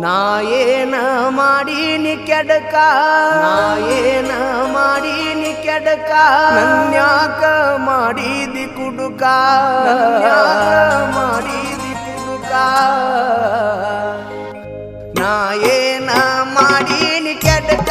ನಾ ಮಾಡಿ ಮಾಡೀನಿ ಕೆಡಕ? ನಾಯೇನ ಮಾಡಿ ಮಾಡೀನಿ ಕೆಡಕ? ನನ್ಯಾಕ ಮಾಡಿದಿ ಕುಡುಕ? ಮಾಡಿ ಮಾಡಿದಿ ಕುಡುಕ? ನಾಯೇನ ಮಾಡಿ ಮಾಡೀನಿ ಕೆಡಕ?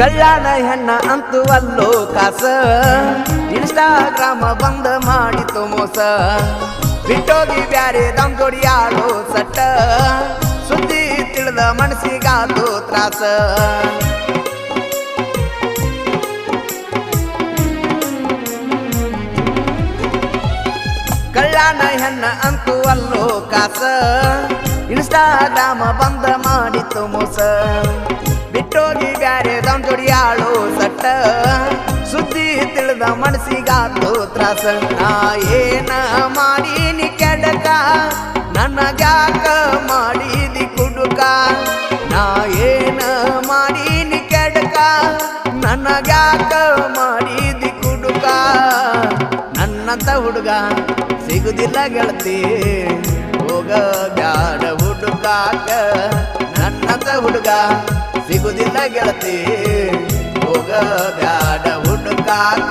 ಕಳ್ಳಾನ ಹೆಣ್ಣ ಅಂತೂ ಕಾಸ. ಇನ್ಸ್ಟಾಗ್ರಾಮ ಬಂದ ಮಾಡಿತು ಮೋಸ. ಬಿಟ್ಟೋಗಿ ಬ್ಯಾರೆ ದಮ್ ಆಡೋ ಸಟ್ಟ. ಸುದ್ದಿ ತಿಳಿದ ಮನಸ್ಸಿಗಾದು ತ್ರಾಸ. ಕಲ್ಯಾಣ ಹೆಣ್ಣ ಅಂತೂ ಅಲ್ಲೋ ಕಾಸ. ಇನ್ಸ್ಟಾಗ್ರಾಮ ಬಂದ ಮಾಡಿತು ಮೋಸ. ಬಿಟ್ಟೋಗಿ ಬ್ಯಾರೆ ದಮ್ ಜೋಡಿಯಾಳು ಸಟ್ಟ. ಸುದ್ದಿ ತಿಳಿದ ಮನಸ್ಸಿಗಾತು ತ್ರಾಸ. ನಾ ಏನ ಮಾಡೀನಿ ಕೆಡಕ? ನನಗ್ಯಾಕ ಮಾಡಿದಿ ಕುಡುಕ? ನಾ ಏನ ಮಾಡೀನಿ ಕೆಡಕ? ನನಗ್ಯಾಕ ಮಾಡಿದಿ ಕುಡುಕ? ನನ್ನಂತ ಹುಡುಗ ಸಿಗುದಿಲ್ಲ ಗೆಳತಿ. ಹೋಗ ಬ್ಯಾಡ ಹುಡುಕಾಕ. ನನ್ನಂತ ಹುಡುಗ ಸಿಗುದಿಲ್ಲ ಗೆಳತಿ. ಹೋಗ ಬ್ಯಾಡ ಹುಡುಕಾಕ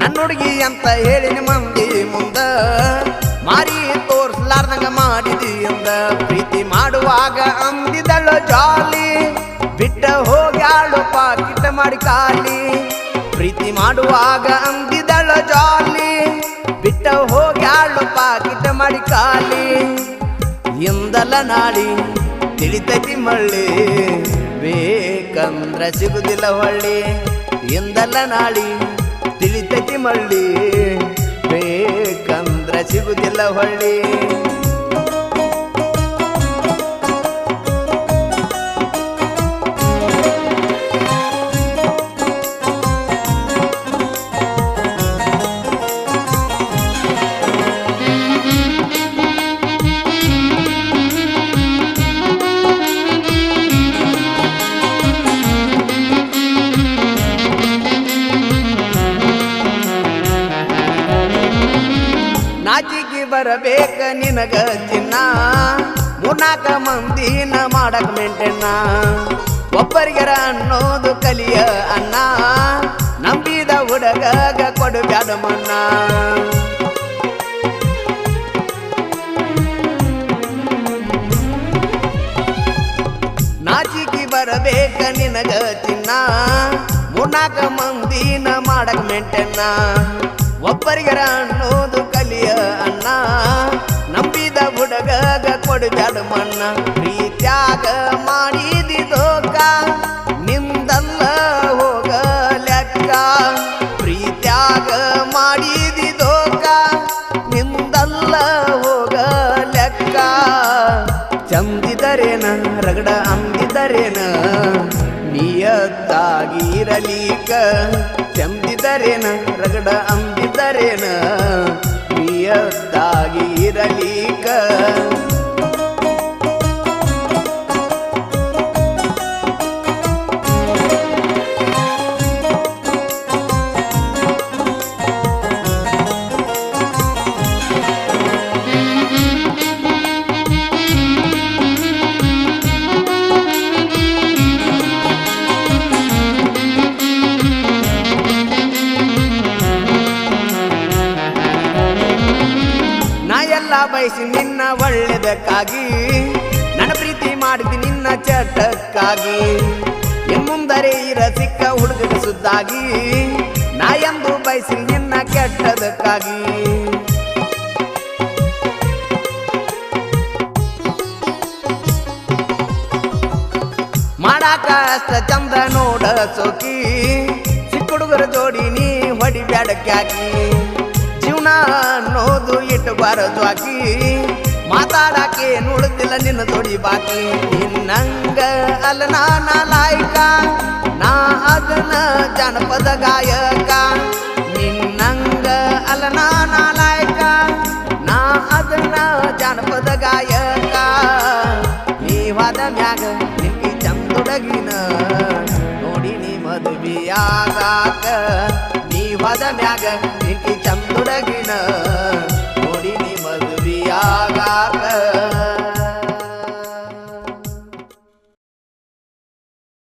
ನನ್ನ ಹುಡುಗಿ ಅಂತ ಹೇಳಿನ ಮಂದಿ ಮುಂದ. ಮಾರಿ ತೋರಿಸ್ಲಾರ್ದಂಗ ಮಾಡಿದಿ ಅಂದ. ಪ್ರೀತಿ ಮಾಡುವಾಗ ಅಂದಿದಳು ಜಾಲಿ. ಬಿಟ್ಟ ಹೋಗ್ಯಾಳು ಪಾಕಿಟ ಮಾಡಿ ಕಾಲಿ. ಪ್ರೀತಿ ಮಾಡುವಾಗ ಅಂದಿದಳು ಜಾಲಿ. ಬಿಟ್ಟ ಹೋಗ್ಯಾಳು ಪಾಕಿಟ ಮಾಡಿ ಕಾಲಿ. ಎಂದಲ್ಲ ನಾಡಿ ತಿಳಿತೈತಿ ಮಳ್ಳಿ. ಬೇಕಂದ್ರ ಸಿಗುದಿಲ್ಲ ಹೊಳ್ಳಿ. ಎಂದಲ್ಲ ನಾಡಿ ತಿಳಿತೈತಿ ಮಳ್ಳಿ. ಬೇಕಂದ್ರ ಸಿಗುದಿಲ್ಲ ಹೊಳ್ಳಿ. ನಾಚಿಗೆ ಬರಬೇಕ ನಿನಗ ಚಿನ್ನ. ಮೂರ್ನಾಕ ಮಂದಿನ ಮಾಡಕ್ ಮೆಂಟೆನ್ನ. ಒಬ್ಬರಿಗರ ಅನ್ನೋದು ಕಲಿಯ ಅನ್ನ. ನಂಬಿದ ಹುಡುಗಗ ಕೊಡು ಬ್ಯಾಡ ಮಣ್ಣ ನಾಚಿಕೆ ಬರಬೇಕ ನಿನಗ ಚಿನ್ನ. ಮೂರ್ನಾಕ ಮಂದಿನ ಮಾಡಕ್ ಮೆಂಟೆನ್ನ. ಒಬ್ಬರಿಗರ ಅನ್ನೋದು ಹುಡುಗಗ ಜಡಮಣ್ಣ ಮಣ್ಣ, ಪ್ರೀತ್ಯಾಗ ಮಾಡಿದಿ ನಿಂದಲ್ಲ ಹೋಗ ಲೆಕ್ಕ ಪ್ರೀತ್ಯಾಗ ಮಾಡಿದಿ ದೋಕ ನಿಂದಲ್ಲ ಹೋಗ ಲೆಕ್ಕ ಚಂದಿದರೇನ, ರಗಡ ಅಂದಿದರೇನ? ನಿಯತ್ತಾಗಿರಲೀಕ, ಚಂದಿದರೇನ, ರಗಡ ಅಂಬಿದರೇನ ನಿಯತ್ತಾಗಿ ಬಯಸಿ ನಿನ್ನ ಒಳ್ಳೆದಕ್ಕಾಗಿ. ನನ್ನ ಪ್ರೀತಿ ಮಾಡಿದ ನಿನ್ನ ಚಟಕ್ಕಾಗಿ. ಮುಂದರೆ ಇರ ಸಿಕ್ಕ ಹುಡುಗನ ಸುದ್ದಾಗಿ. ನಾ ಎಂದು ಬಯಸಿ ನಿನ್ನ ಕೆಟ್ಟದಕ್ಕಾಗಿ. ಮಾಡಾಕ ಅಷ್ಟ ಚಂದ ನೋಡ ಸೋಕಿ. ಸಿಕ್ಕ ಹುಡುಗರ ಜೋಡಿ ನೀ ಹೊಡಿಬ್ಯಾಡಕ್ಕಾಕಿ ಜೀವನ ಅನ್ನೋದು ಇಟ್ಟು ಬಾರದು ಆಕಿ. ಮಾತಾಡಕ್ಕೆ ನೋಡುತ್ತಿಲ್ಲ ನಿನ್ನ ತೊಡಿ ಬಾಕಿ. ನಿನ್ನಂಗ ಅಲ್ಲ ನಾನ ಲಾಯ್ಕ ನಾ ಅದನ್ನ ಜನಪದ ಗಾಯಕ. ನಿನ್ನಂಗ ಅಲ್ಲ ನಾನ ಲಾಯ್ಕ ನಾ ಅದನ್ನ ಜನಪದ ಗಾಯಕ. ನೀವಾದ ಮ್ಯಾಗ ನಿಮಗೆ ಚಂದೊಡಗಿನ, ನೋಡಿ ನೀ ಮದುವೆಯಾಗಾಕ. ಹೋದ ಮ್ಯಾಗ ನಿಂತಿ ಚಂದುಡಗಿನ ನೋಡಿ ಮದುವಿಯಾಗ